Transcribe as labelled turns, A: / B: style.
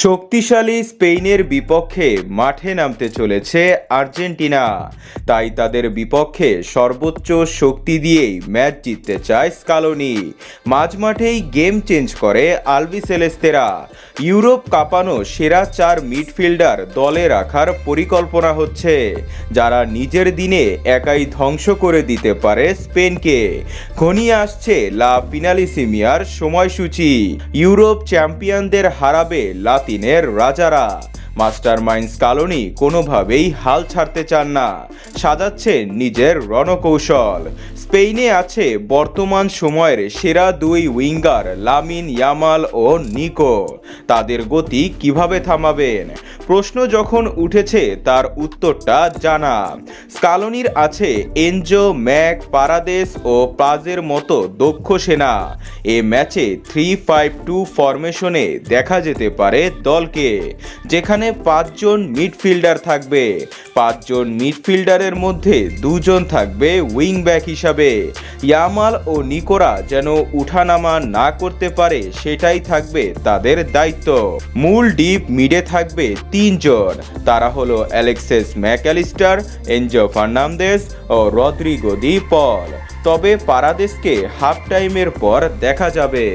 A: শক্তিশালী স্পেনের বিপক্ষে মাঠে নামতে চলেছে আর্জেন্টিনা। তাই তাদের বিপক্ষে সর্বোচ্চ শক্তি দিয়েই ম্যাচ জিততে চায় স্কালোনি। মাঝমাঠেই গেম চেঞ্জ করে আলবি সেলেস্তেরা। ইউরোপ কাঁপানো সেরা চার মিডফিল্ডার দলে রাখার পরিকল্পনা হচ্ছে, যারা নিজের দিনে একাই ধ্বংস করে দিতে পারে স্পেনকে। ঘনিয়ে আসছে লা ফিনালিসিমিয়ার সময়সূচি। ইউরোপ চ্যাম্পিয়নদের হারাবে লাতিনের রাজারা। মাস্টার মাইন্ডস কালোনি কোনোভাবেই হাল ছাড়তে চান না। সাজাচ্ছেন নিজের রণকৌশল। স্পেনে আছে বর্তমান সময়ের সেরা দুই উইঙ্গার লামিন ইয়ামাল ও নিকো। তাদের গতি কীভাবে থামাবেন? প্রশ্ন যখন উঠেছে তার উত্তরটা জানা। স্কালোনির আছে এনজো, ম্যাক, পারাদেস ও প্লাজের মতো দক্ষ সেনা। এ ম্যাচে থ্রি ফাইভ টু ফরমেশনে দেখা যেতে পারে দলকে, যেখানে পাঁচজন মিডফিল্ডার থাকবে। পাঁচজন মিডফিল্ডারের মধ্যে দুজন থাকবে উইং ব্যাক হিসাবে। ইয়ামাল ও নিকোরা যেন উঠানামা না করতে পারে, সেটাই থাকবে তাদের দায়িত্ব। মূল ডিপ মিডে থাকবে তিনজন। তারা হলো অ্যালেক্সেস ম্যাকালিস্টার এনজো ফার্নান্দেস ও রদ্রিগো দি পল। তবে পারাদেশকে হাফ টাইমের পর দেখা যাবে।